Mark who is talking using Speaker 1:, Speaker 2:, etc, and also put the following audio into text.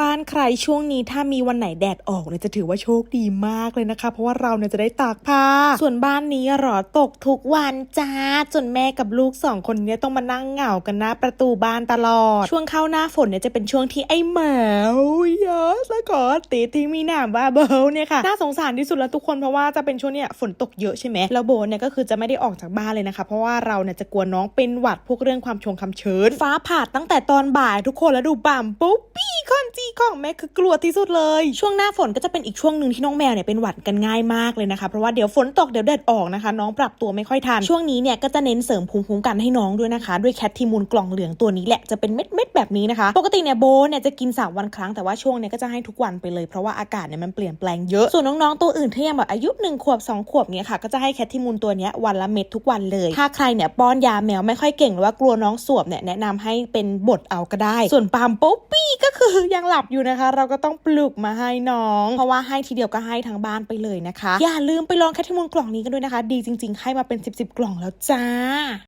Speaker 1: บ้านใครช่วงนี้ถ้ามีวันไหนแดดออกเนี่ยจะถือว่าโชคดีมากเลยนะคะ เพราะว่าเราเนี่ยจะได้ตากผ้า ส่วนบ้านนี้เหรอตกทุกวันจ้าจนแม่กับลูกสองคนเนี่ยต้องมานั่งเหงากันหน้าประตูบ้านตลอด ช่วงเข้าหน้าฝนเนี่ยจะเป็นช่วงที่ไอ้หมายอสแล้วก็ตีที่มีหนามว่าเบลเนี่ยค่ะน่าสงสารที่สุดแล้วทุกคนเพราะว่าจะเป็นช่วงเนี่ยฝนตกเยอะใช่ไหมแล้วโบเนี่ยก็คือจะไม่ได้ออกจากบ้านเลยนะคะ เพราะว่าเราเนี่ยจะกลัวน้องเป็นหวัดพวกเรื่องความชงคำเชิญฟ้าผ่าตั้งแต่ตอนบ่ายทุกคนแล้วดูบ่ำปุ๊บปี้ คอนจีของแม่คือกลัวที่สุดเลย ช่วงหน้าฝนก็จะเป็นอีกช่วงหนึ่งที่น้องแมวเนี่ยเป็นหวัดกันง่ายมากเลยนะคะ เพราะว่าเดี๋ยวฝนตกเดี๋ยวแดดออกนะคะ น้องปรับตัวไม่ค่อยทัน ช่วงนี้เนี่ยก็จะเน้นเสริมภูมิคุ้มกันให้น้องด้วยนะคะ ด้วยแคททีมูลกล่องเหลืองตัวนี้แหละจะเป็นเม็ดเม็ดๆแบบนี้นะคะ ปกติเนี่ยโบเนี่ยจะกิน 3 วันครั้งแต่ว่าช่วงเนี่ยก็จะให้ทุกวันไปเลยเพราะว่าอากาศเนี่ยมันเปลี่ยนแปลงเยอะส่วนน้องๆตัวอื่นที่ยังแบบอายุ1ขวบ2ขวบเนี่ยค่ะก็จะให้แคททีมูลตัวนี้วันละเม็ดทุกวันเลย ถ้าใครเนี่ยป้อนยาแมวไม่ค่อยเก่งหรือว่ากลัวน้องสวบเนี่ยแนะนำให้เป็นบดเอาก็ได้ ส่วนปาล์มปุ๊บปี้ก็คือยังหลับอยู่นะคะ เราก็ต้องปลุกมาให้น้อง เพราะว่าให้ทีเดียวก็ให้ทั้งบ้านไปเลยนะคะ อย่าลืมไปลองแคทมูลกล่องนี้กันด้วยนะคะ ดีจริง ๆ ให้มาเป็น 10บๆกล่องแล้วจ้า